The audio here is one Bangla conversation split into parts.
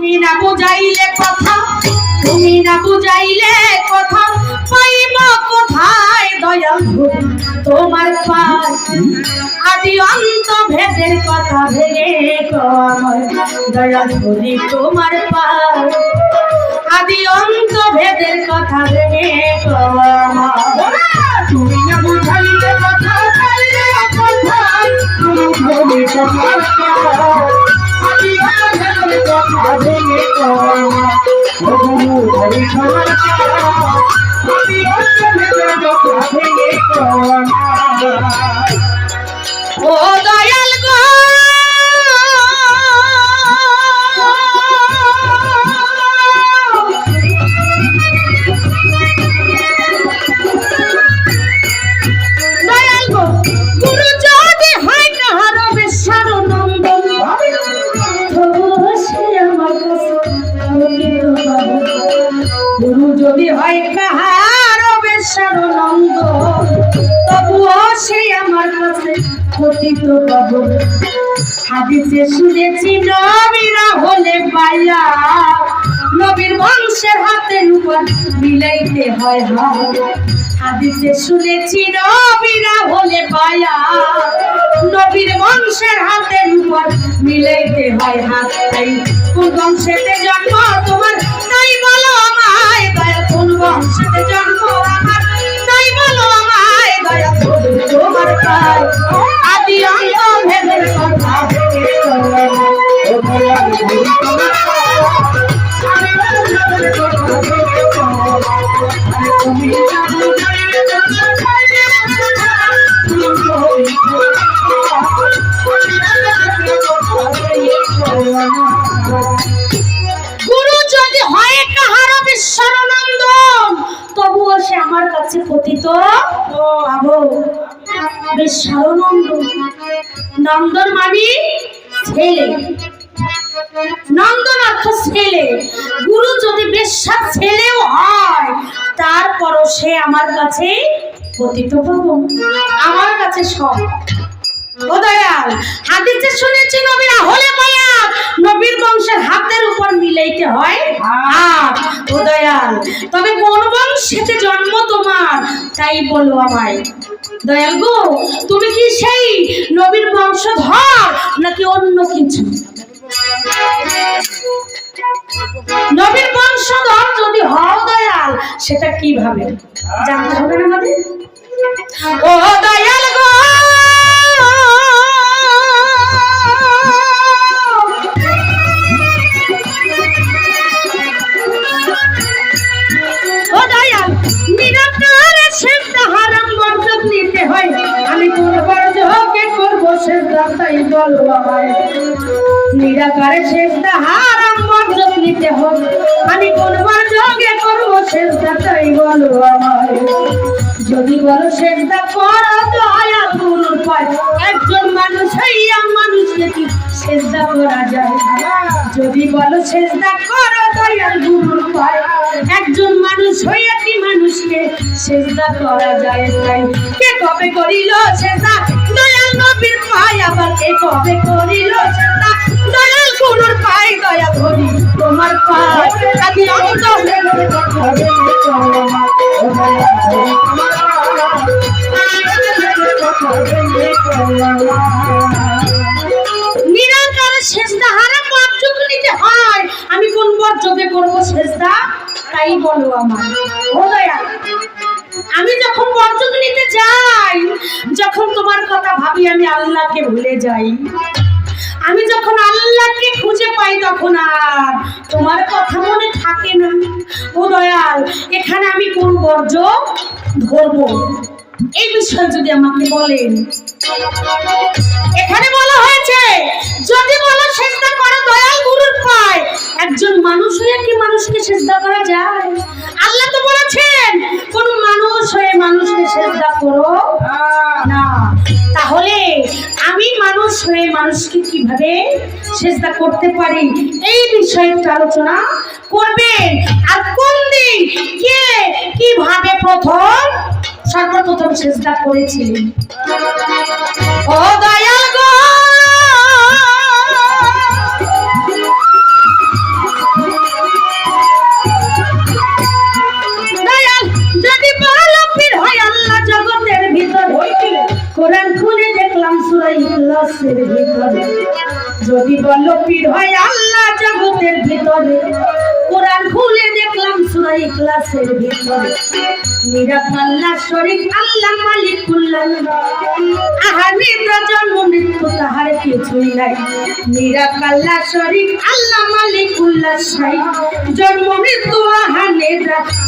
তুমি না বুঝাইলে কথা, তুমি না বুঝাইলে কথা, পাইব কোথায় দয়াল তোমার পায় আদি অন্ত ভেদের কথা ভেঙে কমর দয়াল ঘুরে তোমার পায় আদি অন্ত ভেদের কথা ভেঙে কমর তুমি না বুঝাইলে কথা তুমি কথা আমি আমার ভেঙে গুরু হরি খামার গুরু যদি হয় কাহার বেশার নন্দন, তবুও সে আমার কাছে পতিত পাব হাদিসে শুনেছি নবীরা উপর মিলাইতে হয় হাত হাদিসে শুনেছি নবীরা হলে পাইয়া নবীর বংশের হাতে উপর মিলাইতে হয় হাত। তাই কোন বংশেতে জন্ম তোমার? তাই বলো আমায় দয়া কোন বংশেতে জন্ম আমার? তাই বলো আমায় দয়া তোমার পায়? আদি অন্ত ভেদের কথা ভেবে গুরু যদি হয় কাহার বিশ্বরনন্দন তবুও সে আমার কাছে পতিত বিশ্বরনন্দন নন্দন মানে ছেলে। নন্দন ছেলে। গুরু যদি বিশ্বাস ছেলেও হয় তারপরও সে আমার কাছে আমার কাছে সব। শুনেছি হলে নবীর বংশের হাতের উপর মিলাইতে হয় তবে জন্ম তোমার? তাই আমায়। দয়াল গো, তুমি কি সেই নবীর বংশ বংশধর নাকি অন্য কিছু? নবীর বংশধর যদি হও দয়াল, সেটা কীভাবে জানতে হবে আমাদের? ও দয়াল গো! নিরাকারে সেজদা হারাম নিতে হয় আমি কোন বরজকে করব সেজদা তাই বলো আমায়। যদি বলো সেজদা করো, দয়া গুরুর পায়। একজন মানুষ হইয়া মানুষকে কি সেজদা করা যায়? যদি বলো সেজদা করো দয়াল গুরুর পায়। একজন মানুষ হইয়া কি মানুষকে সেজদা করা যায় তাই? কে কবে করিল সেজদা? দয়াল নবীর পায়, আবার কে কবে করিল সেজদা? পায় দয়া করি তোমার পায় নিতে হয়। আমি কোন বর্জকে করব সেজদা তাই বলো আমার ও আমি যখন বর্জক নিতে যাই, যখন তোমার কথা ভাবি আমি আল্লাহকে ভুলে যাই, আমি যখন আল্লাহকে খুঁজে পাই তখন আর। তোমার কথা মনে থাকে না। ও দয়াল, এখানে আমি কোন বর্জ ধরবো? এই বিষয়ে যদি আমাকে বলেন। এখানে বলা হয়েছে, যদি বলো সেজদা করো দয়াল গুরুর পায়, একজন মানুষ হয়ে কি মানুষকে সেজদা করা যায়? আল্লাহ তো বলেছেন, কোন মানুষ হয়ে মানুষকে সেজদা করো মানুষ হয়ে মানুষকে কীভাবে চেষ্টা করতে পারি? এই বিষয়ে আলোচনা করবেন। আর কোন দিন কে কীভাবে প্রথম সর্বপ্রথম চেষ্টা করেছিলেন? ও দয়া গো! জগতের ভিতর কোরআন খুলে দেখলাম সুরাই ইখলাসের ভিতরে। যদি বলো পীর হয় আল্লাহ জগতের ভিতরে, কোরআন খুলে দেখলাম সুরাই ইখলাসের ভিতরে।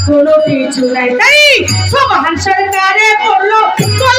কোনো কিছু নাই। তাই সবহান সরকারে পড়ল কোন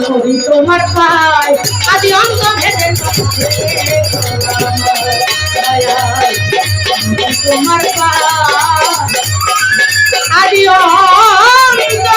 যদি তোমার পায় আদি অন্ত ভেদে তোমার পায় আদি অন্ত